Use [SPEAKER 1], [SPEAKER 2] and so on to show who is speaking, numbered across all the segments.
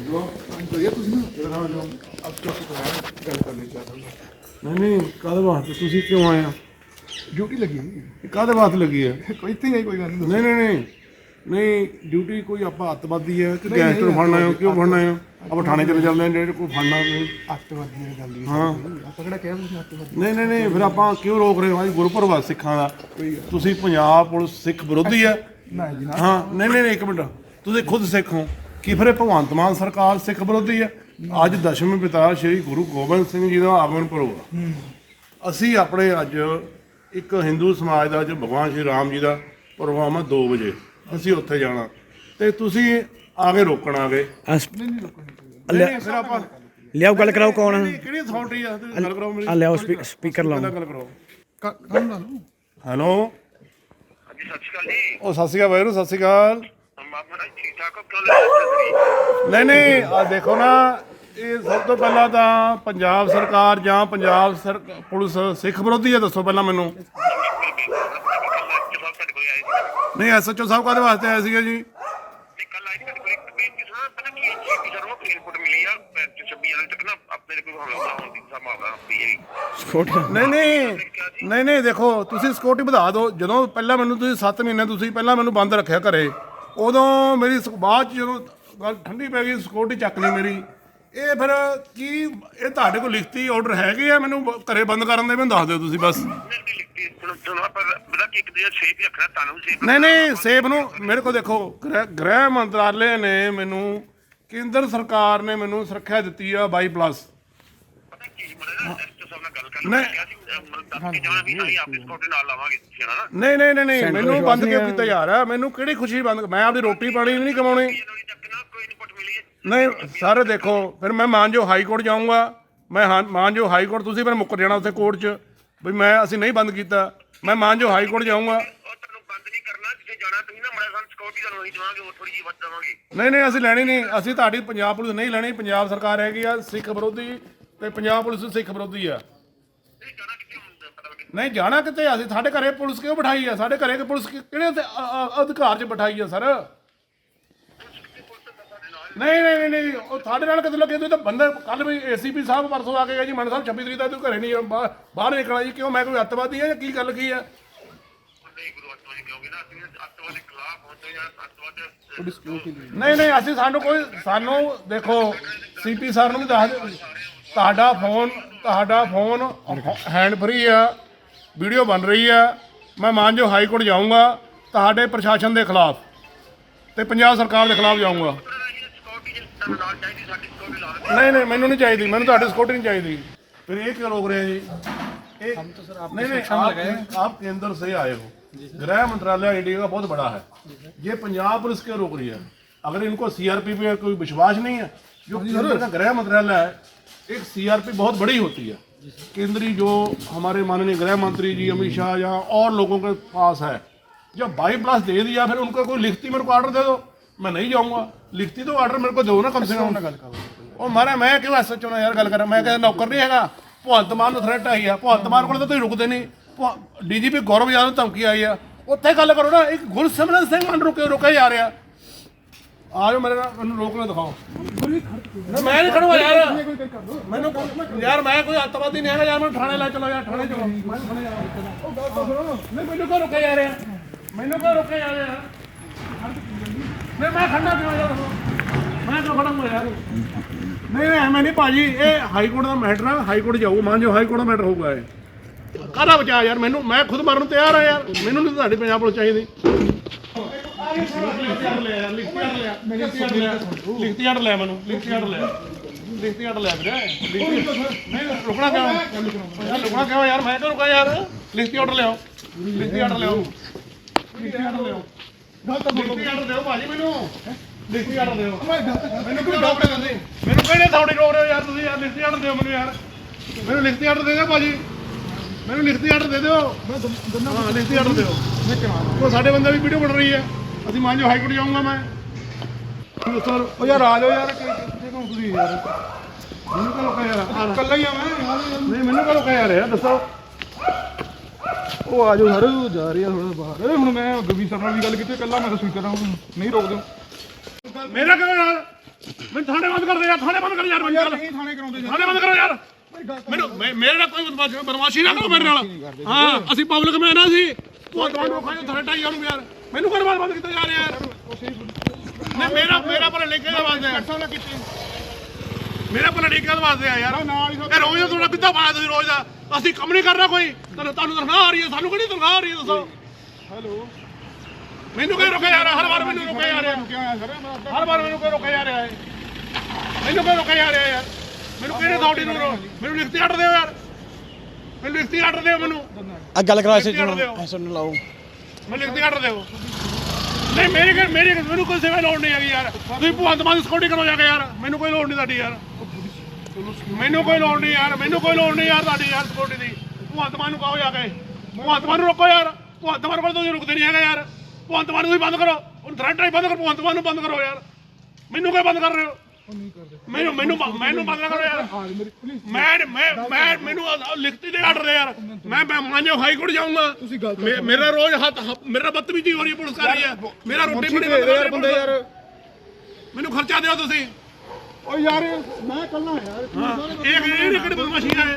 [SPEAKER 1] ਤੁਸੀਂ ਨਾ ਨਾਮ ਜੋ ਤੋਂ ਗੱਲ
[SPEAKER 2] ਨਹੀਂ ਨਹੀਂ ਕਾਹਦੇ ਵਾਸਤੇ? ਤੁਸੀਂ ਕਿਉਂ ਆਏ ਆ
[SPEAKER 1] ਡਿਊਟੀ ਲੱਗੀ
[SPEAKER 2] ਇਹ ਕਾਹਦੇ ਵਾਸਤੇ ਲੱਗੀ ਹੈ?
[SPEAKER 1] ਕੋਈ ਇੱਥੇ ਹੀ ਹੈ, ਕੋਈ ਗੱਲ ਨਹੀਂ
[SPEAKER 2] ਨਹੀਂ ਨਹੀਂ ਨਹੀਂ ਨਹੀਂ ਡਿਊਟੀ ਕੋਈ ਆਪਾਂ ਅੱਤਵਾਦੀ ਹੈ ਕਿ ਗੈਂਗਸਟਰ ਫੜਨਾ ਹੈ ਕਿਉਂ ਫੜਨਾ ਹੈ? ਆਪਾਂ ਥਾਣੇ ਚਲੇ ਜਾਂਦੇ ਹਾਂ ਜਿਹੜੇ ਕੋਈ ਫੜਨਾ ਨਹੀਂ
[SPEAKER 1] ਅੱਤਵਾਦੀ ਦੀ ਗੱਲ ਨਹੀਂ
[SPEAKER 2] ਹਾਂ।
[SPEAKER 1] ਆਪਾਂ ਕਿਹੜਾ ਕਿਹਾ ਤੁਸੀਂ ਅੱਤਵਾਦੀ?
[SPEAKER 2] ਨਹੀਂ ਨਹੀਂ ਨਹੀਂ ਫਿਰ ਆਪਾਂ ਕਿਉਂ ਰੋਕ ਰਹੇ ਹਾਂ? ਜੀ ਗੁਰਪੁਰਬ ਆ ਸਿੱਖਾਂ ਦਾ। ਤੁਸੀਂ ਪੰਜਾਬ ਪੁਲਿਸ ਸਿੱਖ ਵਿਰੋਧੀ ਹੈ।
[SPEAKER 1] ਨਾ ਜੀ ਨਾ।
[SPEAKER 2] ਹਾਂ ਨਹੀਂ ਨਹੀਂ ਨਹੀਂ, ਇੱਕ ਮਿੰਟ। ਤੁਸੀਂ ਖੁਦ ਸਿੱਖ ਹੋ। ਕੀ ਫਿਰ ਇਹ ਭਗਵੰਤ ਮਾਨ ਸਰਕਾਰ ਸਿੱਖ ਵਿਰੋਧੀ ਹੈ? ਅੱਜ ਦਸ਼ਮੇਂ ਪਿਤਾ ਸ੍ਰੀ ਗੁਰੂ ਗੋਬਿੰਦ ਸਿੰਘ ਜੀ ਦਾ ਆਗਮਨ ਪੁਰਬ ਆ। ਅਸੀਂ ਆਪਣੇ ਅੱਜ ਇੱਕ ਹਿੰਦੂ ਸਮਾਜ ਦਾ ਅੱਜ ਭਗਵਾਨ ਸ਼੍ਰੀ ਰਾਮ ਜੀ ਦਾ ਪ੍ਰੋਗਰਾਮ ਆ 2 ਵਜੇ। ਅਸੀਂ ਉੱਥੇ ਜਾਣਾ। ਤੇ ਤੁਸੀਂ ਆ ਕੇ ਰੋਕਣ ਆ ਗਏ
[SPEAKER 1] ਨਹੀਂ ਨਹੀਂ ਰੁਕੋ ਨਹੀਂ ਕੋਈ
[SPEAKER 2] ਨਹੀਂ, ਨਹੀਂ, ਫਿਰ ਆਪਾਂ
[SPEAKER 3] ਲਿਆਓ ਗੱਲ ਕਰਾਓ ਕੌਣ
[SPEAKER 2] ਨਹੀਂ, ਕਿਹੜੀ ਅਥਾਰਟੀ ਆ? ਗੱਲ ਕਰੋ ਮੇਰੀ।
[SPEAKER 3] ਆ ਲਿਆਓ ਸਪੀਕਰ ਲਾਓ।
[SPEAKER 2] ਗੱਲ ਕਰੋ
[SPEAKER 1] ਕੰਮ ਲਾ ਲਓ
[SPEAKER 2] ਹੈਲੋ।
[SPEAKER 4] ਹਾਂਜੀ ਸਤਿ ਸ਼੍ਰੀ ਅਕਾਲ ਜੀ।
[SPEAKER 2] ਉਹ ਸਤਿ ਸ਼੍ਰੀ ਅਕਾਲ ਵਾਹਿਗੁਰੂ ਸਤਿ ਸ਼੍ਰੀ ਅਕਾਲ।
[SPEAKER 4] ਮਾਮਾ ਜੀ ਠੀਕ ਠਾਕ ਹੋ ਕਿਉਂ ਲੈ
[SPEAKER 2] ਨਹੀਂ ਨਹੀਂ ਆ ਦੇਖੋ ਨਾ ਇਹ ਸਭ ਤੋਂ ਪਹਿਲਾਂ ਤਾਂ ਪੰਜਾਬ ਸਰਕਾਰ ਜਾਂ ਪੰਜਾਬ ਸਰ ਪੁਲਿਸ ਸਿੱਖ ਵਿਰੋਧੀ ਹੈ ਦੱਸੋ ਪਹਿਲਾਂ ਮੈਨੂੰ।
[SPEAKER 4] ਕੱਲ ਤੁਹਾਡੇ ਕੋਲ ਆਏ ਸੀ
[SPEAKER 2] ਨਹੀਂ ਐਸਐਚਓ ਸਾਹਿਬ ਕਾਹਦੇ ਵਾਸਤੇ ਆਏ ਸੀਗੇ ਜੀ?
[SPEAKER 4] ਤੇ ਕੱਲ ਆਏ ਸੀ ਤੁਹਾਡੇ ਕੋਲ ਇੱਕ ਬੇਨਤੀ ਸੁਣਾ ਪਤਾ ਕੀ ਹੈ ਜੀ ਸਰ ਉਹ ਰਿਪੋਰਟ ਮਿਲੀ ਆ। 26 ਵਾਲੇ ਤੱਕ ਨਾ ਆਪਣੇ ਕੋਈ ਹਮਲਾ ਹੋਣ ਦੀ ਸੰਭਾਵਨਾ ਹੁੰਦੀ ਹੈ
[SPEAKER 2] ਨਹੀਂ ਨਹੀਂ ਨਹੀਂ ਨਹੀਂ ਦੇਖੋ ਤੁਸੀਂ ਸਿਕਿਉਰਿਟੀ ਵਧਾ ਦਿਓ। ਜਦੋਂ ਪਹਿਲਾਂ ਮੈਨੂੰ ਤੁਸੀਂ 7 ਮਹੀਨੇ ਤੁਸੀਂ ਪਹਿਲਾਂ ਮੈਨੂੰ ਬੰਦ ਰੱਖਿਆ ਘਰੇ। ਉਦੋਂ ਮੇਰੀ ਸ- ਬਾਅਦ ਚ ਜਦੋਂ ਗੱਲ ਠੰਡੀ ਪੈ ਗਈ ਸਿਕਿਉਰਿਟੀ ਚੱਕ ਲਈ ਮੇਰੀ। ਇਹ ਫਿਰ ਕੀ, ਇਹ ਤੁਹਾਡੇ ਕੋਲ ਲਿਖਤੀ ਆਰਡਰ ਹੈਗੇ ਆ? ਮੈਨੂੰ ਬ- ਘਰੇ ਬੰਦ ਕਰਨ ਦੇ ਮੈਨੂੰ ਦੱਸ ਦਿਓ ਤੁਸੀਂ ਬਸ।
[SPEAKER 4] ਨਹੀਂ ਨਹੀਂ ਲਿਖਤੀ ਸੁਣੋ ਸੁਣੋ ਪਰ ਬੜਾ ਕਿ ਇੱਕ ਦਿਨ ਸੇਫ ਰੱਖਣਾ ਤੁਹਾਨੂੰ ਵੀ
[SPEAKER 2] ਨਹੀਂ ਨਹੀਂ ਸੇਫ ਨੂੰ ਮੇਰੇ ਕੋਲ ਦੇਖੋ, ਗ੍ਰਹਿ ਗ੍ਰਹਿ ਮੰਤਰਾਲੇ ਨੇ ਮੈਨੂੰ, ਕੇਂਦਰ ਸਰਕਾਰ ਨੇ ਮੈਨੂੰ ਸੁਰੱਖਿਆ ਦਿੱਤੀ ਆ 22 ਪਲੱਸ।
[SPEAKER 4] ਪਤਾ ਕੀ ਮੜਾ ਸਾਹਿਬ ਨਾਲ ਗੱਲ ਕਰ
[SPEAKER 2] ਨਹੀਂ।
[SPEAKER 4] ਲਿਆ ਸੀ ਮਤਲਬ ਦੱਸ ਕੇ ਜਾਣਾ ਵੀ ਅਸੀਂ ਆਫਿਸ ਕੋਲ ਨਾਲ ਲਾਵਾਂਗੇ ਤੁਸੀਂ ਹਨਾ
[SPEAKER 2] ਨਹੀਂ ਨਹੀਂ ਨਹੀਂ ਨਹੀਂ ਮੈਨੂੰ ਬੰਦ ਕਿਉਂ। ਕੀਤਾ ਜਾ ਰਿਹਾ ਮੈਨੂੰ ਕਿਹੜੀ ਖੁਸ਼ੀ ਬੰਦ ਮੈਂ ਆਪਦੀ ਰੋਟੀ ਪਾਣੀ ਨਹੀਂ ਕਮਾਉਣੀ।
[SPEAKER 4] ਇਹਨਾਂ ਨੂੰ ਚੱਕ ਨਾ ਕੋਈ ਰਿਪੋਰਟ ਮਿਲੀ ਹੈ।
[SPEAKER 2] ਨਹੀਂ ਸਾਰੇ ਦੇਖੋ ਫਿਰ ਮੈਂ ਮਾਨਜੋ ਹਾਈ ਕੋਰਟ ਜਾਊਂਗਾ। ਮੈਂ ਹਾਂ- ਮਾਨਜੋ ਹਾਈ ਕੋਰਟ ਤੁਸੀਂ ਫਿਰ ਮੁੱਕਰ ਜਾਣਾ ਉੱਥੇ ਕੋਰਟ 'ਚ। ਵੀ ਮੈਂ ਅਸੀਂ ਨਹੀਂ ਬੰਦ ਕੀਤਾ। ਮੈਂ ਮਾਨਜੋ ਹਾਈ ਕੋਰਟ ਜਾਊਂਗਾ।
[SPEAKER 4] ਉਹ ਤੁਹਾਨੂੰ ਬੰਦ ਨਹੀਂ ਕਰਨਾ ਜਿੱਥੇ ਜਾਣਾ ਤੁਸੀਂ ਨਾ ਮੜਾ ਸਾਨੂੰ ਸਿਕਿਉਰਿਟੀ ਤੁਹਾਨੂੰ ਅਸੀਂ ਦੇਵਾਂਗੇ ਉਹ ਥੋੜੀ ਜਿਹੀ ਵੱਧ ਦੇਵਾਂਗੇ।
[SPEAKER 2] ਨਹੀਂ ਨਹੀਂ ਅਸੀਂ ਲੈਣੀ ਨਹੀਂ। ਅਸੀਂ ਤੁਹਾਡੀ ਪੰਜਾਬ ਪੁਲਿਸ ਨਹੀਂ ਲੈਣੀ। ਪੰਜਾਬ ਸਰਕਾਰ ਹੈਗੀ ਆ ਸਿੱਖ ਵਿਰੋਧੀ ਤੇ ਪੰਜਾਬ ਪੁਲਿਸ ਸਿੱਖ ਵਿਰੋਧੀ ਆ।
[SPEAKER 4] ਨਹੀਂ ਜਾਣਾ ਕਿੱਥੇ
[SPEAKER 2] ਅਸੀਂ ਸਾਡੇ ਘਰੇ ਪੁਲਿਸ ਕਿਉਂ ਬਿਠਾਈ ਆ? ਸਾਡੇ ਘਰੇ ਕਿ ਪੁਲਿਸ ਕਿ- ਕਿਹੜੇ ਤੇ ਅ- ਅ- ਅਧਿਕਾਰ 'ਚ ਬਿਠਾਈ ਆ ਸਰ? ਨਹੀਂ ਨਹੀਂ ਨਹੀਂ ਨਹੀਂ ਉਹ ਤੁਹਾਡੇ ਨਾਲ ਕਿਤੇ ਲੱਗੇ ਤੁਸੀਂ ਤਾਂ ਬੰਦੇ ਕੱਲ ਵੀ ਏਸੀਪੀ ਸਾਹਿਬ ਪਰਸੋਂ ਆ ਕੇ ਗਿਆ ਜੀ ਮਨ ਸਾਹਿਬ 26 ਤਰੀਕ ਦਾ ਤੂੰ ਘਰੇ ਨਹੀਂ ਆ, ਬਾਹਰ ਬਾਹਰ ਨਿਕਲਣਾ ਜੀ ਕਿਉਂ? ਮੈਂ ਕੋਈ ਅੱਤਵਾਦੀ ਆ ਜਾਂ ਕੀ ਗੱਲ ਕੀ ਆ?
[SPEAKER 4] ਨਹੀਂ
[SPEAKER 2] ਨਹੀਂ ਅਸੀਂ ਸਾਨੂੰ ਕੋਈ ਸਾਨੂੰ ਦੇਖੋ ਸੀਪੀ ਸਰ ਨੂੰ ਵੀ ਦੱਸ ਦਿਓ ਤੁਹਾਡਾ ਫੋਨ ਤੁਹਾਡਾ ਫੋਨ ਹੈਂਡ ਫ੍ਰੀ ਆ ਵੀਡੀਓ ਬਣ ਰਹੀ ਆ ਮੈਂ ਮਾਨਜੋ ਹਾਈ ਕੋਰਟ ਜਾਊਂਗਾ ਤੁਹਾਡੇ ਪ੍ਰਸ਼ਾਸਨ ਦੇ ਖਿਲਾਫ ਤੇ ਪੰਜਾਬ ਸਰਕਾਰ ਦੇ ਖਿਲਾਫ ਜਾਊਂਗਾ
[SPEAKER 4] ਸਿਕਿਉਰਿਟੀ ਜੇ ਤੁਹਾਨੂੰ ਨਾਲ ਚਾਹੀਦੀ ਸਾਡੀ ਸਿਕਿਉਰਿਟੀ ਲਾ ਦਿੰਦੇ
[SPEAKER 2] ਨਹੀਂ ਨਹੀਂ ਮੈਨੂੰ ਨਹੀਂ ਚਾਹੀਦੀ ਮੈਨੂੰ ਤੁਹਾਡੀ ਸਕਿਉਰਟੀ ਨਹੀਂ ਚਾਹੀਦੀ ਫਿਰ ਇਹ ਕਿਉਂ ਰੋਕ ਰਹੇ ਆ ਜੀ ਇਹ नहीं नहीं आप आप केंद्र से आए हो गृह मंत्रालय इंडिया का बहुत बड़ा है ये पंजाब पुलिस क्यों रोक रही है अगर इनको सीआरपी पे कोई विश्वास नहीं है जो केंद्र का गृह मंत्रालय है एक सीआरपी बहुत बड़ी होती है केंद्रीय जो हमारे माननीय गृह मंत्री जी अमित शाह या और लोगों के पास है जब बाई प्लस दे दिया फिर उनको कोई लिखती मेरे को ऑर्डर दे दो मैं नहीं जाऊंगा लिखती तो ऑर्डर मेरे को दो ना कम से कम
[SPEAKER 1] ਗੱਲ ਕਰੋ
[SPEAKER 2] ਉਹ ਮਾਰਾ ਮੈਂ ਕਿਉਂ ਐਸਐਚਓ ਨਾਲ ਯਾਰ ਗੱਲ ਕਰਾਂ ਮੈਂ ਕਹਿੰਦਾ ਨੌਕਰ ਨਹੀਂ ਹੈਗਾ ਭਗਵੰਤ ਮਾਨ ਨੂੰ ਥ੍ਰੈਟ ਆਈ ਆ ਭਗਵੰਤ ਮਾਨ ਕੋਲ ਤਾਂ ਤੁਸੀਂ ਰੁਕਦੇ ਨਹੀਂ ਡੀਜੀਪੀ ਗੌਰਵ ਯਾਦਵ ਨੂੰ ਧਮਕੀ ਆਈ ਆ ਉੱਥੇ ਗੱਲ ਕਰੋ ਨਾ ਇੱਕ ਗੁਰਸਿਮਰਨ ਸਿੰਘ ਮਨ ਰੁਕੇ ਰੁਕੇ ਜਾ ਰਿਹਾ ਆ ਜਾਓ ਮੇਰੇ ਨਾਲ ਮੈਨੂੰ ਰੋਕ ਨਾ ਦਿਖਾਓ ਨਾ ਮੈਂ ਨਹੀਂ ਖੜੂਗਾ ਯਾਰ। ਮੈਨੂੰ ਯਾਰ ਮੈਂ ਕੋਈ ਅੱਤਵਾਦੀ ਨਹੀਂ ਹੈਗਾ, ਯਾਰ ਮੈਨੂੰ ਥਾਣੇ ਲੈ ਚਲੋ, ਯਾਰ ਥਾਣੇ ਚਲੋ। ਉਹ ਗੱਲ ਤਾਂ ਸੁਣੋ। ਨਹੀਂ, ਮੈਨੂੰ ਕਿਉਂ ਰੁਕੇ ਜਾ ਮੈਨੂੰ ਕਿਉਂ ਰੁਕੇ ਜਾ ਨਹੀਂ, ਮੈਂ ਖੜਨਾ ਕਿਉਂ ਯਾਰ? ਮੈਂ ਕਿਉਂ ਖੜਾਂਗਾ ਯਾਰ? ਨਹੀਂ ਐਵੇਂ ਨਹੀਂ ਭਾਜੀ, ਇਹ ਹਾਈ ਕੋਰਟ ਦਾ ਮੈਟਰ ਆ, ਹਾਈ ਕੋਰਟ ਜਾਊਗਾ ਮੰਨ ਜੋ ਹਾਈ ਕੋਰਟ ਦਾ ਮੈਟਰ ਹੋਊਗਾ ਇਹ। ਕਾਹਦਾ ਬਚਾ ਯਾਰ? ਮੈਨੂੰ ਮੈਂ ਖੁਦ ਮਰਨ ਨੂੰ ਤਿਆਰ ਆ ਯਾਰ। ਮੈਨੂੰ ਨਹੀਂ ਤੁਹਾਡੀ ਪੰਜਾਬ ਪੁਲਿਸ ਚਾਹੀਦੀ। ਲਿਖਤੀ ਹਟ ਲੈ ਮੈਨੂੰ ਲਿਖਤੀ ਹਟ ਲੈ ਲਿਖਤੀ ਹਟ ਲੈ ਵੀਰੇ ਨਹੀਂ ਰੁਕਣਾ ਕਿਉਂ ਯਾਰ ਰੁਕਣਾ ਕਿਉਂ ਯਾਰ ਮੈਂ ਕਿਉਂ ਰੁਕਾ ਯਾਰ ਲਿਖਤੀ ਆਰਡਰ ਲਿਆਓ ਲਿਖਤੀ ਆਰਡਰ ਲਿਆਓ। ਲਿਖਤੀ ਆਰਡਰ ਲਿਆਓ। ਲਿਖਤੀ ਆਰਡਰ ਦਿਓ ਭਾਜੀ, ਮੈਨੂੰ ਲਿਖਤੀ ਆਰਡਰ ਦਿਓ ਮੈਨੂੰ ਕਿਉਂ ਰੋਕ ਰਹੇ ਮੈਨੂੰ ਕਿਹੜੇ ਥਾਉੜੀ ਰੋਕ ਰਹੇ ਹੋ ਯਾਰ ਤੁਸੀਂ ਯਾਰ ਲਿਖਤੀ ਆਰਡਰ ਦਿਓ ਮੈਨੂੰ ਯਾਰ ਮੈਨੂੰ ਲਿਖਤੀ ਆਰਡਰ ਦੇ ਦਿਓ, ਭਾਜੀ। ਮੈਨੂੰ ਲਿਖਤੀ ਆਰਡਰ ਦੇ ਦਿਓ ਹਾਂ ਲਿਖਤੀ ਆਰਡਰ ਦਿਓ। ਉਹ ਸਾਡੇ ਬੰਦੇ ਦੀ ਵੀਡੀਓ ਬਣ ਰਹੀ ਹੈ। ਅਸੀਂ ਮੰਨ ਜੋ ਹਾਈ ਕੋਰਟ ਜਾਊਂਗਾ ਮੈਂ। ਸਰ
[SPEAKER 1] ਉਹ ਯਾਰ ਆ ਜਾਓ ਯਾਰ ਕਿੱਥੇ ਕਹੋ ਤੁਸੀਂ ਯਾਰ।
[SPEAKER 2] ਮੈਨੂੰ ਕਹੋ ਕਹਿ ਯਾਰ
[SPEAKER 1] ਕੱਲਾ ਹੀ ਆ ਮੈਂ। ਯਾਰ
[SPEAKER 2] ਨਹੀਂ ਮੈਨੂੰ ਕਹੋ ਕਹਿ ਯਾਰ ਦੱਸੋ।
[SPEAKER 1] ਉਹ ਆ ਜਾਓ ਸਰ ਜਾ ਰਹੀ ਥੋੜਾ ਬਾਹਰ। ਹੁਣ ਮੈਂ ਗਵੀ ਸਰ ਨਾਲ ਵੀ ਗੱਲ ਕੀਤੀ ਕੱਲਾ ਮੈਂ ਤਾਂ ਸਵੀਕਰ ਨਾਲ ਨਹੀਂ ਰੋਕ ਦਿਓ।
[SPEAKER 2] ਮੇਰਾ ਕਿਉਂ ਯਾਰ? ਮੈਂ ਥਾਣੇ ਬੰਦ ਕਰ ਦੇ ਯਾਰ ਥਾਣੇ ਬੰਦ ਕਰ ਯਾਰ ਮੈਨੂੰ ਗੱਲ।
[SPEAKER 1] ਨਹੀਂ ਥਾਣੇ ਕਰਾਉਂਦੇ
[SPEAKER 2] ਥਾਣੇ ਬੰਦ ਕਰੋ ਯਾਰ। ਮੈਨੂੰ ਮੇਰੇ ਨਾਲ ਕੋਈ ਬਦਮਾਸ਼- ਬਦਮਾਸ਼ੀ ਨਾ ਕਰੋ ਮੇਰੇ ਨਾਲ। ਹਾਂ ਅਸੀਂ ਪਬਲਿਕ ਮੈਂ ਨਾ ਸੀ। ਉਹ ਤੁਹਾਨੂੰ ਖਾਈ ਥਾਣੇ ਟਾਈ ਉਹਨੂੰ ਯਾਰ। ਮੈਨੂੰ ਕਿਹੜਾ ਬੰਦ ਕੀਤਾ ਜਾ ਰਿਹਾ ਯਾਰ? ਨਹੀਂ ਮੇਰਾ ਮੇਰਾ ਪਰ ਲਿਖੇ ਦਾ ਵਾਸਤੇ
[SPEAKER 1] ਕੱਟਾਂ ਨਾ ਕੀਤੇ
[SPEAKER 2] ਮੇਰਾ ਪਰ ਲਿਖੇ ਦਾ ਵਾਸਤੇ ਆ ਯਾਰ। ਇਹ ਰੋਜ਼ ਦਾ ਤੁਹਾਡਾ ਕਿੱਦਾਂ ਪਾਇਆ ਤੁਸੀਂ ਰੋਜ਼ ਦਾ। ਅਸੀਂ ਕੰਮ ਨਹੀਂ ਕਰਨਾ ਕੋਈ। ਤੁਹਾਨੂੰ ਤੁਹਾਨੂੰ ਤਨਖਾਹ ਆ ਰਹੀ ਹੈ। ਸਾਨੂੰ ਕਿਹੜੀ ਤਨਖਾਹ ਆ ਰਹੀ ਹੈ ਦੱਸੋ?
[SPEAKER 1] ਹੈਲੋ।
[SPEAKER 2] ਮੈਨੂੰ ਕਿਉਂ ਰੋਕਿਆ ਜਾ ਰਿਹਾ? ਹਰ ਵਾਰ ਮੈਨੂੰ ਰੋਕਿਆ ਜਾ ਰਿਹਾ। ਹਰ ਵਾਰ ਮੈਨੂੰ ਕਿਉਂ ਰੋਕਿਆ ਜਾ ਰਿਹਾ ਹੈ ਮੈਨੂੰ ਕਿਉਂ ਰੋਕਿਆ ਜਾ ਰਿਹਾ ਯਾਰ? ਮੈਨੂੰ ਕਿਹੜੇ ਅਥਾਰਟੀ ਨੂੰ ਮੈਨੂੰ ਲਿਖਤੀ ਆਰਡਰ ਦਿਓ ਯਾਰ। ਮੈਨੂੰ ਲਿਖਤੀ ਆਰਡਰ ਦਿਓ ਮੈਨੂੰ।
[SPEAKER 3] ਆ ਗੱਲ ਕਰਾ ਸੁਣ ਲਾਓ।
[SPEAKER 2] ਮੈਨੂੰ ਲਿਖਤੀ ਆਰਡਰ ਦਿਓ। ਨਹੀਂ, ਮੇਰੀ ਕਿ ਮੇਰੀ ਮੈਨੂੰ ਕੋਈ ਸੇਵਾ ਲੋੜ ਨਹੀਂ ਹੈਗੀ ਯਾਰ। ਤੁਸੀਂ ਭਗਵੰਤ ਮਾਨ ਸਕਿਉਰਟੀ ਕਰੋ ਜਾ ਕੇ ਯਾਰ। ਮੈਨੂੰ ਕੋਈ ਲੋੜ ਨਹੀਂ ਤੁਹਾਡੀ ਯਾਰ। ਮੈਨੂੰ ਕੋਈ ਲੋੜ ਨਹੀਂ ਯਾਰ। ਮੈਨੂੰ ਕੋਈ ਲੋੜ ਨਹੀਂ ਯਾਰ ਤੁਹਾਡੀ ਯਾਰ ਸਕਿਉਰਟੀ ਦੀ। ਭਗਵੰਤ ਮਾਨ ਨੂੰ ਕਹੋ ਜਾ ਕੇ। ਭਗਵੰਤ ਮਾਨ ਨੂੰ ਰੋਕੋ ਯਾਰ। ਭਗਵੰਤ ਮਾਨ ਕੋਲ ਤੁਸੀਂ ਰੁਕਦੇ ਨਹੀਂ ਹੈਗਾ ਯਾਰ। ਭਗਵੰਤ ਮਾਨ ਨੂੰ ਤੁਸੀਂ ਬੰਦ ਕਰੋ। ਉਹ ਥ੍ਰੈਟ ਬੰਦ ਕਰੋ। ਭਗਵੰਤ ਮਾਨ ਨੂੰ ਬੰਦ ਕਰੋ ਯਾਰ। ਮੈਨੂੰ ਕਿਉਂ ਬੰਦ ਕਰ ਰਹੇ ਹੋ? ਮੈਨੂੰ ਮੈਨੂੰ ਮੈਨੂੰ ਬੰਦ ਨਾ ਕਰੋ ਯਾਰ। ਮੈਂ ਮੈਂ ਮੈਂ ਮੈਨੂੰ ਲਿਖਤੀ ਦੇ ਆਰਡਰ ਯਾਰ। ਮੈਂ ਮੈਂ ਮਾਨਯੋ ਹਾਈ ਕੋਰਟ ਜਾਊਂਗਾ। ਮੇ- ਮੇਰਾ ਰੋਜ਼ ਹੱਥ ਮੇਰਾ ਬਦਤਮੀਜ਼ੀ ਹੋ ਰਹੀ ਹੈ ਪੁਲਿਸ ਕਰ ਰਹੀ ਹੈ। ਮੇਰਾ ਰੋਟੀ ਕਰ
[SPEAKER 1] ਯਾਰ ਬੰਦੇ ਯਾਰ।
[SPEAKER 2] ਮੈਨੂੰ ਖਰਚਾ ਦਿਓ ਤੁਸੀਂ।
[SPEAKER 1] ਓ ਯਾਰ ਮੈਂ ਕੱਲਾ ਯਾਰ।
[SPEAKER 2] ਇਹ ਇਹ ਕਿਹੜੀ ਬਦਮਾਸ਼ੀ ਹੈ?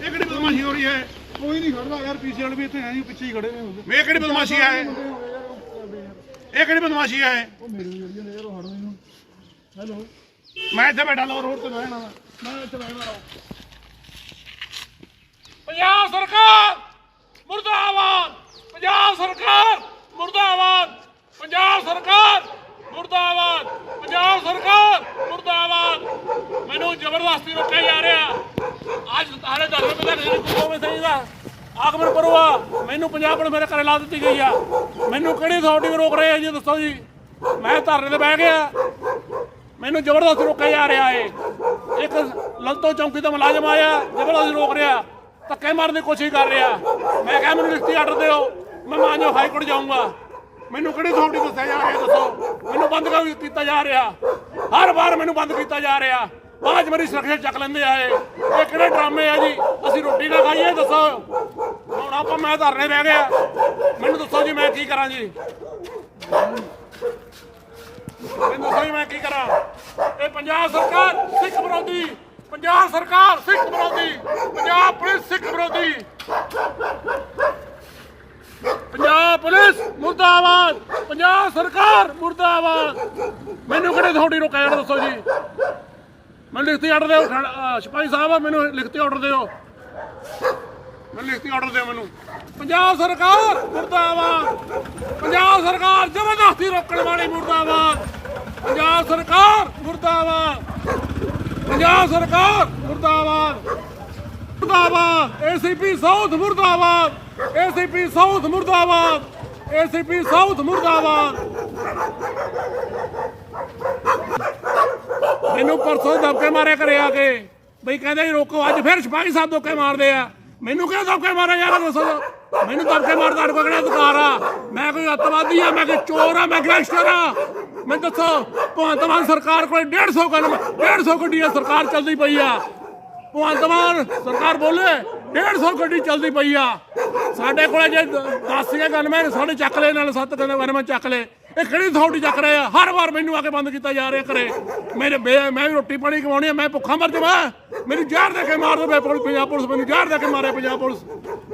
[SPEAKER 2] ਇਹ ਕਿਹੜੀ ਬਦਮਾਸ਼ੀ ਹੋ ਰਹੀ ਹੈ?
[SPEAKER 1] ਕੋਈ ਨਹੀਂ ਖੜਦਾ ਯਾਰ ਪੀਸੀਐਲ ਵੀ ਇੱਥੇ ਹੀ ਪਿੱਛੇ ਹੀ ਖੜੇ ਨੇ ਹੁੰਦੇ
[SPEAKER 2] ਇਹ ਕਿਹੜੀ ਬਦਮਾਸ਼ੀ ਹੈ? ਇਹ ਕਿਹੜੀ ਬਦਮਾਸ਼ੀ ਹੈ?
[SPEAKER 1] ਉਹ ਮੇਰੇ ਯਾਰ ਹੜੋ ਇਹਨੂੰ ਹੈਲੋ
[SPEAKER 2] ਮੈਂ ਇੱਥੇ ਬੈਠਾ ਲੋ ਰੋਡ ਤੇ ਬਹਿਣਾ ਵਾ। ਮੈਂ ਇੱਥੇ ਬਹਿਣਾ ਰਹਾ ਪੰਜਾਬ ਸਰਕਾਰ, ਮੁਰਦਾਬਾਦ। ਪੰਜਾਬ ਸਰਕਾਰ, ਮੁਰਦਾਬਾਦ। ਪੰਜਾਬ ਸਰਕਾਰ, ਮੁਰਦਾਬਾਦ। ਪੰਜਾਬ ਸਰਕਾਰ, ਮੁਰਦਾਬਾਦ। ਮੈਨੂੰ ਜ਼ਬਰਦਸਤੀ ਰੋਕਿਆ ਜਾ ਰਿਹਾ। ਅੱਜ ਹਾਲੇ 10 ਰੁਪਏ ਤੱਕ ਜਿਹੜੀ ਕੋਵੇਂ ਸਹੀ ਦਾ। ਆਗਮਨ ਕਰਵਾ ਮੈਨੂੰ ਪੰਜਾਬ ਪੁਲਿਸ ਮੇਰੇ ਘਰੇ ਲਾ ਦਿੱਤੀ ਗਈ ਆ। ਮੈਨੂੰ ਕਿਹੜੀ ਅਥਾਰਟੀ ਰੋਕ ਰਹੇ ਆ ਜੀ ਦੱਸੋ ਜੀ। ਮੈਂ ਧਰਨੇ ਤੇ ਬਹਿ ਗਿਆ। ਮੈਨੂੰ ਜ਼ਬਰਦਸਤ ਰੋਕਿਆ ਜਾ ਰਿਹਾ ਏ। ਇੱਕ ਲਲਤੋ ਚੌਂਕੀ ਦਾ ਮੁਲਾਜ਼ਮ ਆਇਆ, ਜ਼ਬਰਦਸਤ ਰੋਕ ਰਿਹਾ। ਧੱਕੇ ਮਾਰਨ ਦੀ ਕੋਸ਼ਿਸ਼ ਕਰ ਰਿਹਾ। ਮੈਂ ਕਿਹਾ, ਮੈਨੂੰ ਲਿਖਤੀ ਆਰਡਰ ਦਿਓ। ਮੈਂ ਮਾਨਯੋਗ ਹਾਈ ਕੋਰਟ ਜਾਊਂਗਾ। ਮੈਨੂੰ ਕਿਹੜੀ ਅਥਾਰਟੀ ਦੱਸਿਆ ਜਾ ਰਿਹਾ ਦੱਸੋ? ਮੈਨੂੰ ਬੰਦ ਕੀਤਾ ਜਾ ਰਿਹਾ? ਹਰ ਵਾਰ ਮੈਨੂੰ ਬੰਦ ਕੀਤਾ ਜਾ ਰਿਹਾ। ਬਾਅਦ 'ਚ ਮੇਰੀ ਸੁਰੱਖਿਆ ਚੱਕ ਲੈਂਦੇ ਆ ਇਹ। ਕਿਹੜੇ ਡਰਾਮੇ ਆ ਜੀ? ਅਸੀਂ ਰੋਟੀ ਨਾ ਖਾਈਏ, ਦੱਸੋ? ਹੁਣ ਆਪਾਂ ਮੈਂ ਧਰਨੇ ਬਹਿ ਗਿਆ। ਮੈਨੂੰ ਦੱਸੋ ਜੀ ਮੈਂ ਕੀ ਕਰਾਂ ਜੀ? ਮੈਨੂੰ ਦੱਸੋ ਜੀ ਮੈਂ ਕੀ ਪੰਜਾਬ ਸਰਕਾਰ ਸਿੱਖ ਵਿਰੋਧੀ, ਪੰਜਾਬ ਸਰਕਾਰ ਸਿੱਖ ਵਿਰੋਧੀ, ਪੰਜਾਬ ਪੁਲਿਸ ਸਿੱਖ ਵਿਰੋਧੀ। ਪੰਜਾਬ ਪੁਲਿਸ ਮੁਰਦਾਬਾਦ, ਪੰਜਾਬ ਸਰਕਾਰ ਮੁਰਦਾਬਾਦ। ਮੈਨੂੰ ਕਿਹੜੇ ਥੋੜੀ ਰੋਕਿਆ ਯਾਰ ਦੱਸੋ ਜੀ? ਮੈਨੂੰ ਲਿਖਤੀ ਆਰਡਰ ਦਿਓ ਸਿਪਾਹੀ ਸਾਹਿਬ, ਮੈਨੂੰ ਲਿਖਤੀ ਆਰਡਰ ਦਿਓ। ਮੈਨੂੰ ਲਿਖਤੀ ਆਰਡਰ ਦਿਓ ਮੈਨੂੰ। ਪੰਜਾਬ ਸਰਕਾਰ ਮੁਰਦਾਬਾਦ, ਪੰਜਾਬ ਸਰਕਾਰ ਜ਼ਬਰਦਸਤੀ ਰੋਕਣ ਵਾਲੀ ਮੁਰਦਾਬਾਦ। ਪੰਜਾਬ ਸਰਕਾਰ, ਮੁਰਦਾਬਾਦ। ਪੰਜਾਬ ਸਰਕਾਰ, ਮੁਰਦਾਬਾਦ। ਮੁਰਦਾਬਾਦ। ਏਸੀਪੀ ਸਾਊਥ ਮੁਰਦਾਬਾਦ। ਏਸੀਪੀ ਸਾਊਥ ਮੁਰਦਾਬਾਦ। ਏਸੀਪੀ ਸਾਊਥ ਮੁਰਦਾਬਾਦ। ਮੈਨੂੰ ਪਰਸੋਂ ਦਬਕੇ ਮਾਰਿਆ ਕਰੇ ਆ ਕੇ। ਬਈ ਕਹਿੰਦੇ ਰੋਕੋ। ਅੱਜ ਫਿਰ ਸਿਪਾਹੀ ਸਾਹਿਬ ਦਬਕੇ ਮਾਰਦੇ ਆ। ਮੈਨੂੰ ਕਿਉਂ ਦਬਕੇ ਮਾਰਿਆ ਯਾਰ ਦੱਸੋ। ਮੈਨੂੰ ਦਬਕੇ ਮਾਰਦਾ ਤੁਹਾਡੇ ਕੋਲ ਕਿਹੜਾ ਅਧਿਕਾਰ ਆ। ਮੈਂ ਕੋਈ ਅੱਤਵਾਦੀ ਆ, ਮੈਂ ਕੋਈ ਚੋਰ ਆ, ਮੈਂ ਗੈਂਗਸਟਰ ਆ। ਮੈਂ ਦੱਸੋ, ਭਗਵੰਤ ਮਾਨ ਸਰਕਾਰ ਕੋਲ 150 ਗਨ 150 ਗੱਡੀਆਂ ਸਰਕਾਰ ਚੱਲਦੀ ਪਈ ਆ। ਭਗਵੰਤ ਮਾਨ ਸਰਕਾਰ ਬੋਲੇ 150 ਗੱਡੀ ਚੱਲਦੀ ਪਈ ਆ। ਸਾਡੇ ਕੋਲ ਜੇ 10 ਸੀਗੇ ਗਨਮੈਨ ਸਾਡੇ ਚੱਕ ਲਏ, ਨਾਲ 7 ਗਨਮੈਨ ਚੱਕ ਲਏ। ਇਹ ਕਿਹੜੀ ਥੌੜੀ ਚੱਕ ਰਹੇ? ਆ ਹਰ ਵਾਰ ਮੈਨੂੰ ਆ ਕੇ ਬੰਦ ਕੀਤਾ ਜਾ ਰਿਹਾ ਘਰੇ। ਮੇਰੇ ਬੇ- ਮੈਂ ਵੀ ਰੋਟੀ ਪਾਣੀ ਕਮਾਉਣੀ ਆ, ਮੈਂ ਭੁੱਖਾ ਮਰ ਜਾਵਾਂ। ਮੈਨੂੰ ਜ਼ਹਿਰ ਦੇ ਕੇ ਮਾਰ ਦੇਵੇ ਪੁਲ- ਪੰਜਾਬ ਪੁਲਿਸ, ਮੈਨੂੰ ਜ਼ਹਿਰ ਦੇ ਕੇ ਮਾਰੇ ਪੰਜਾਬ ਪੁਲਿਸ।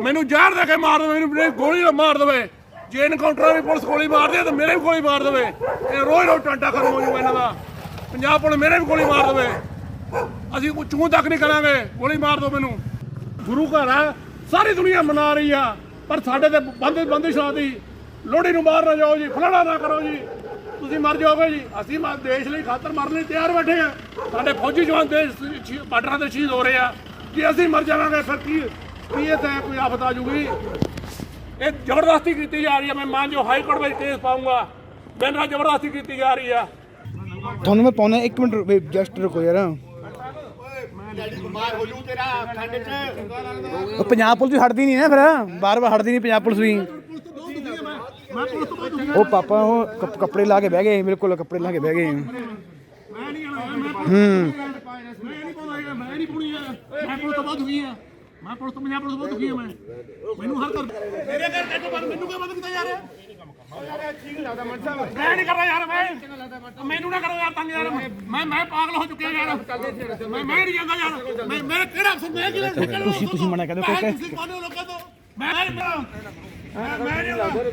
[SPEAKER 2] ਮੈਨੂੰ ਜ਼ਹਿਰ ਦੇ ਕੇ ਮਾਰ ਦੇਵੇ, ਮੈਨੂੰ ਗੋਲੀ ਨਾ ਮਾਰ ਦੇਵੇ। ਜੇ ਇਨਕਾਊਂਟਰ ਵੀ ਪੁਲਿਸ ਗੋਲੀ ਮਾਰਦੀ ਆ ਤਾਂ ਮੇਰੇ ਵੀ ਗੋਲੀ ਮਾਰ ਦੇਵੇ। ਇਹ ਰੋਜ਼ ਰੋਜ਼ ਟਾਂਟਾ ਖਤਮ ਹੋ ਜਾਊਗਾ ਇਹਨਾਂ ਦਾ। ਪੰਜਾਬ ਪੁਲਿਸ ਮੇਰੇ ਵੀ ਗੋਲੀ ਮਾਰ ਦੇਵੇ। ਅਸੀਂ ਚੂੰ ਤੱਕ ਨਹੀਂ ਕਰਾਂਗੇ। ਗੋਲੀ ਮਾਰ ਦਿਓ ਮੈਨੂੰ। ਗੁਰੂ ਘਰ ਆ। ਸਾਰੀ ਦੁਨੀਆ ਮਨਾ ਰਹੀ ਆ। ਪਰ ਸਾਡੇ ਤੇ ਬੰਦੇ ਬੰਦਿਸ਼ ਆਦੀ ਲੋਹੜੀ ਨੂੰ ਮਾਰ ਨਾ ਜਾਓ ਜੀ ਫਲਾਣਾ ਨਾ ਕਰੋ ਜੀ। ਤੁਸੀਂ ਮਰ ਜਾਓਗੇ ਜੀ। ਅਸੀਂ ਮਰ ਦੇਸ਼ ਲਈ ਖਾਤਰ ਮਰਨ ਲਈ ਤਿਆਰ ਬੈਠੇ ਆ। ਸਾਡੇ ਫੌਜੀ ਜਵਾਨ ਦੇਸ਼ ਬਾਰਡਰਾਂ ਤੇ ਸ਼ਹੀਦ ਹੋ ਰਹੇ ਆ। ਜੇ ਅਸੀਂ ਮਰ ਜਾਵਾਂਗੇ ਫਿਰ ਕੀ ਕੀ ਇਹ ਤਾਂ ਕੋਈ ਆਫਤ ਆ ਜੂਗੀ ਇਹ ਜ਼ਬਰਦਸਤੀ ਕੀਤੀ ਜਾ ਰਹੀ ਹੈ ਮੈਂ ਮਾਨ ਜੋ ਹਾਈ ਕੋਰਟ ਵਿੱਚ ਕੇਸ ਪਾਉਂਗਾ ਮੇਰੇ ਨਾਲ ਜ਼ਬਰਦਸਤੀ ਕੀਤੀ ਜਾ ਰਹੀ ਆ।
[SPEAKER 3] ਤੁਹਾਨੂੰ ਮੈਂ ਪਾਉਣਾ 1 ਮਿੰਟ ਜਸਟ ਰੁਕੋ ਯਾਰ। ਪੰਜਾਬ ਪੁਲਿਸ ਵੀ ਹਟਦੀ ਨਹੀਂ ਨਾ ਫਿਰ। ਬਾਰ ਬਾਰ ਹਟਦੀ ਨਹੀਂ ਪੰਜਾਬ ਪੁਲਿਸ ਵੀ। ਉਹ ਪਾਪਾ ਉਹ ਕੱਪ- ਕੱਪੜੇ ਲਾ ਕੇ ਬਹਿ ਗਏ ਬਿਲਕੁਲ ਕੱਪੜੇ ਲਾ ਕੇ ਬਹਿ ਗਏ
[SPEAKER 2] ਮੈਂ ਨਹੀਂ ਆਣਾ ਮੈਂ ਹੂੰ ਮੈਂ ਨਹੀਂ ਪਾਉਂਦਾ ਹੈਗਾ ਮੈਂ ਨਹੀਂ ਪੁਣੀ ਆ ਮੈਂ ਪੁਲਿਸ ਤੋਂ ਬਹੁਤ ਹੋਈ ਆ ਮੈਂ ਪੁਲਿਸ ਤੋਂ ਪੰਜਾਬ ਪੁਲਿਸ ਬਹੁਤ ਦੁਖੀ ਹਾਂ ਮੈਂ ਮੈਨੂੰ ਹਰ ਕਰ ਮੇਰੇ ਘਰ ਤੇ ਬੰਦ ਮੈਨੂੰ ਕਿਉਂ ਬੰਦ ਕੀਤਾ ਜਾ ਰਿਹਾ ਮੈਂ ਨਹੀਂ ਕਰਦਾ ਯਾਰ ਮੈਂ ਮੈਨੂੰ ਨਾ ਕਰੋ ਯਾਰ ਤੰਗ ਯਾਰ ਮੈਂ ਮੈਂ ਪਾਗਲ ਹੋ ਚੁੱਕਿਆ ਯਾਰ ਮੈਂ ਮੈਂ ਨਹੀਂ ਜਾਂਦਾ ਯਾਰ ਮੈਂ ਮੇਰੇ ਕਿਹੜਾ ਅਫਸਰ ਮੈਂ ਕਿਹੜਾ
[SPEAKER 3] ਤੁਸੀਂ- ਤੁਸੀਂ ਮਨਾ ਕਰ ਦਿਓ,
[SPEAKER 2] ਮੈਂ
[SPEAKER 3] ਕਿਉਂਕਿ-
[SPEAKER 2] ਤੁਸੀਂ ਕੌਣ ਹੋ ਲੋਕਾਂ ਤੋਂ ਮੈਂ ਮੈਂ ਮੈਂ ਮੈਂ ਨਹੀਂ ਕੱਪੜੇ